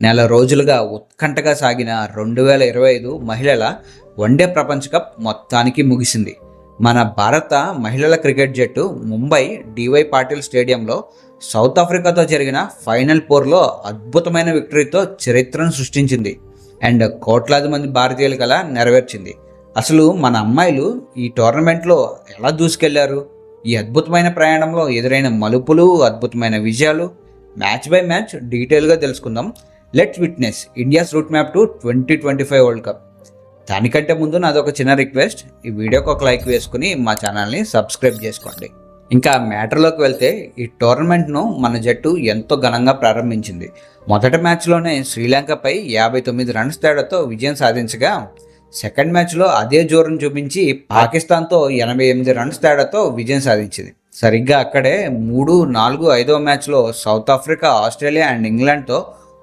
నెల రోజులుగా ఉత్కంఠగా సాగిన రెండు వేల ఇరవై ఐదు మహిళల వన్డే ప్రపంచ కప్ మొత్తానికి ముగిసింది. మన భారత మహిళల క్రికెట్ జట్టు ముంబై డివై పాటిల్ స్టేడియంలో సౌత్ ఆఫ్రికాతో జరిగిన ఫైనల్ పోర్లో అద్భుతమైన విక్టరీతో చరిత్రను సృష్టించింది అండ్ కోట్లాది మంది భారతీయులు కల నెరవేర్చింది. అసలు మన అమ్మాయిలు ఈ టోర్నమెంట్లో ఎలా దూసుకెళ్ళారు? ఈ అద్భుతమైన ప్రయాణంలో ఎదురైన మలుపులు అద్భుతమైన విజయాలు మ్యాచ్ బై మ్యాచ్ డీటెయిల్గా తెలుసుకుందాం. Let witness India's route map to twenty twenty five world cup దానికంటే ముందు నాది ఒక చిన్న రిక్వెస్ట్ ఈ వీడియోకి ఒక లైక్ వేసుకుని మా ఛానల్ని సబ్స్క్రైబ్ చేసుకోండి. ఇంకా మ్యాటర్లోకి వెళ్తే ఈ టోర్నమెంట్ను మన జట్టు ఎంతో ఘనంగా ప్రారంభించింది. మొదటి మ్యాచ్లోనే శ్రీలంకపై యాభై తొమ్మిది రన్స్ తేడాతో విజయం సాధించగా సెకండ్ మ్యాచ్లో అదే జోరును చూపించి పాకిస్తాన్తో ఎనభై ఎనిమిది రన్స్ తేడాతో విజయం సాధించింది. సరిగ్గా అక్కడే మూడు నాలుగు ఐదో మ్యాచ్లో సౌత్ ఆఫ్రికా ఆస్ట్రేలియా అండ్ ఇంగ్లాండ్తో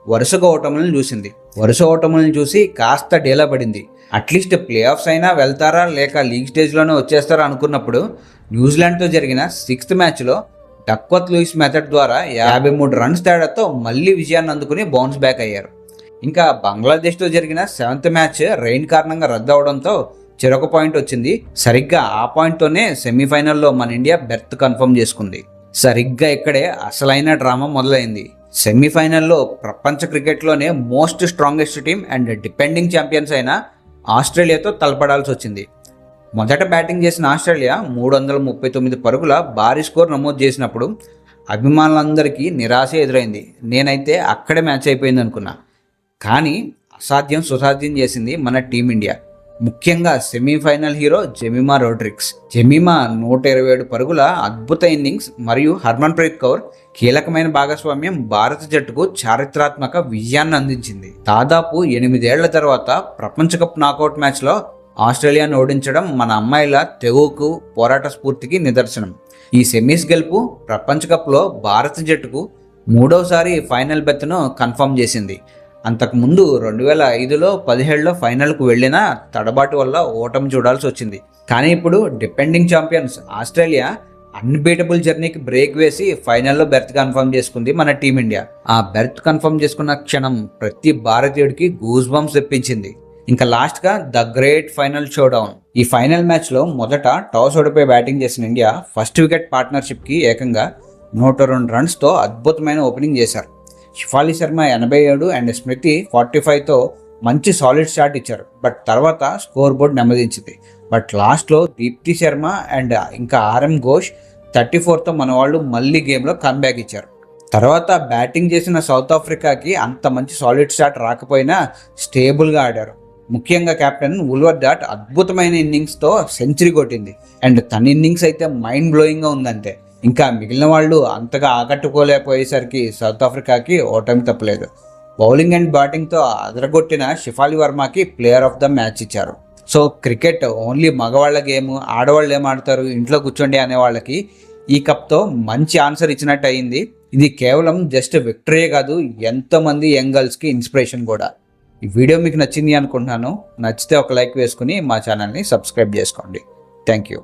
వరుసగా ఓటములను చూసింది. వరుస ఓటములను చూసి కాస్త డేలా పడింది అట్లీస్ట్ ప్లే ఆఫ్స్ అయినా వెళ్తారా లేక లీగ్ స్టేజ్లోనే వచ్చేస్తారా అనుకున్నప్పుడు న్యూజిలాండ్తో జరిగిన సిక్స్త్ మ్యాచ్లో డక్వత్ లూయిస్ మెథడ్ ద్వారా యాభై మూడు రన్స్ తేడాతో మళ్ళీ విజయాన్ని అందుకుని బౌన్స్ బ్యాక్ అయ్యారు. ఇంకా బంగ్లాదేశ్తో జరిగిన సెవెంత్ మ్యాచ్ రెయిన్ కారణంగా రద్దు అవడంతో చెరొక పాయింట్ వచ్చింది. సరిగ్గా ఆ పాయింట్తోనే సెమీఫైనల్లో మన ఇండియా బెర్త్ కన్ఫర్మ్ చేసుకుంది. సరిగ్గా ఇక్కడే అసలైన డ్రామా మొదలైంది. సెమీఫైనల్లో ప్రపంచ క్రికెట్లోనే most strongest team and depending champions అయిన ఆస్ట్రేలియాతో తలపడాల్సి వచ్చింది. మొదట బ్యాటింగ్ చేసిన ఆస్ట్రేలియా మూడు వందల ముప్పై తొమ్మిది పరుగుల భారీ స్కోర్ నమోదు చేసినప్పుడు అభిమానులందరికీ నిరాశ ఎదురైంది. నేనైతే అక్కడే మ్యాచ్ అయిపోయింది అనుకున్నా కానీ అసాధ్యం సుసాధ్యం చేసింది మన టీమిండియా ముఖ్యంగా సెమీఫైనల్ హీరో జెమిమా రోడ్రిక్స్. జెమిమా నూట ఇరవై ఏడు పరుగుల అద్భుత ఇన్నింగ్స్ మరియు హర్మన్ ప్రీత్ కౌర్ కీలకమైన భాగస్వామ్యం భారత జట్టుకు చారిత్రాత్మక విజయాన్ని అందించింది. దాదాపు ఎనిమిదేళ్ళ తర్వాత ప్రపంచ కప్ నాకౌట్ మ్యాచ్లో ఆస్ట్రేలియాను ఓడించడం మన అమ్మాయిల తెగువకు పోరాట స్ఫూర్తికి నిదర్శనం. ఈ సెమీస్ గెలుపు ప్రపంచ కప్లో భారత జట్టుకు మూడవసారి ఫైనల్ బెత్ను కన్ఫర్మ్ చేసింది. అంతకుముందు రెండు వేల ఐదులో పదిహేడులో ఫైనల్కు వెళ్ళిన తడబాటు వల్ల ఓటమి చూడాల్సి వచ్చింది. కానీ ఇప్పుడు డిపెండింగ్ ఛాంపియన్స్ ఆస్ట్రేలియా అన్బీటబుల్ జర్నీకి బ్రేక్ వేసి ఫైనల్లో బెర్త్ కన్ఫర్మ్ చేసుకుంది మన టీమిండియా. ఆ బెర్త్ కన్ఫర్మ్ చేసుకున్న క్షణం ప్రతి భారతీయుడికి గూస్ బంప్స్ తెప్పించింది. ఇంకా లాస్ట్గా the great final showdown ఈ ఫైనల్ మ్యాచ్లో మొదట టాస్ ఓడిపోయి బ్యాటింగ్ చేసిన ఇండియా ఫస్ట్ వికెట్ పార్ట్నర్షిప్కి ఏకంగా నూట రెండు రన్స్తో అద్భుతమైన ఓపెనింగ్ చేశారు. షిఫాలి శర్మ ఎనభై ఏడు అండ్ స్మృతి ఫార్టీ ఫైవ్తో మంచి సాలిడ్ స్టార్ట్ ఇచ్చారు. బట్ తర్వాత స్కోర్ బోర్డ్ నెమ్మదించింది. బట్ లాస్ట్లో దీప్తి శర్మ అండ్ ఇంకా ఆర్ఎం ఘోష్ థర్టీ ఫోర్తో మన వాళ్ళు మళ్ళీ గేమ్లో కమ్బ్యాక్ ఇచ్చారు. తర్వాత బ్యాటింగ్ చేసిన సౌత్ ఆఫ్రికాకి అంత మంచి సాలిడ్ స్టార్ట్ రాకపోయినా స్టేబుల్గా ఆడారు. ముఖ్యంగా కెప్టెన్ ఉల్వర్ డాట్ అద్భుతమైన ఇన్నింగ్స్తో సెంచరీ కొట్టింది. అండ్ తన ఇన్నింగ్స్ అయితే మైండ్ బ్లోయింగ్గా ఉందంటే ఇంకా మిగిలిన వాళ్ళు అంతగా ఆకట్టుకోలేకపోయేసరికి సౌత్ ఆఫ్రికాకి ఓటమి తప్పలేదు. బౌలింగ్ అండ్ బ్యాటింగ్తో అదరగొట్టిన షిఫాలి వర్మకి ప్లేయర్ ఆఫ్ ద మ్యాచ్ ఇచ్చారు. సో క్రికెట్ ఓన్లీ మగవాళ్ళ గేమ్ ఆడవాళ్ళు ఏం ఆడతారు ఇంట్లో కూర్చోండి అనే వాళ్ళకి ఈ కప్తో మంచి ఆన్సర్ ఇచ్చినట్టు అయింది. ఇది కేవలం జస్ట్ విక్టరీయే కాదు ఎంతోమంది యంగ్ గర్ల్స్కి ఇన్స్పిరేషన్ కూడా. ఈ వీడియో మీకు నచ్చింది అనుకుంటున్నాను. నచ్చితే ఒక లైక్ వేసుకుని మా ఛానల్ని సబ్స్క్రైబ్ చేసుకోండి. Thank you.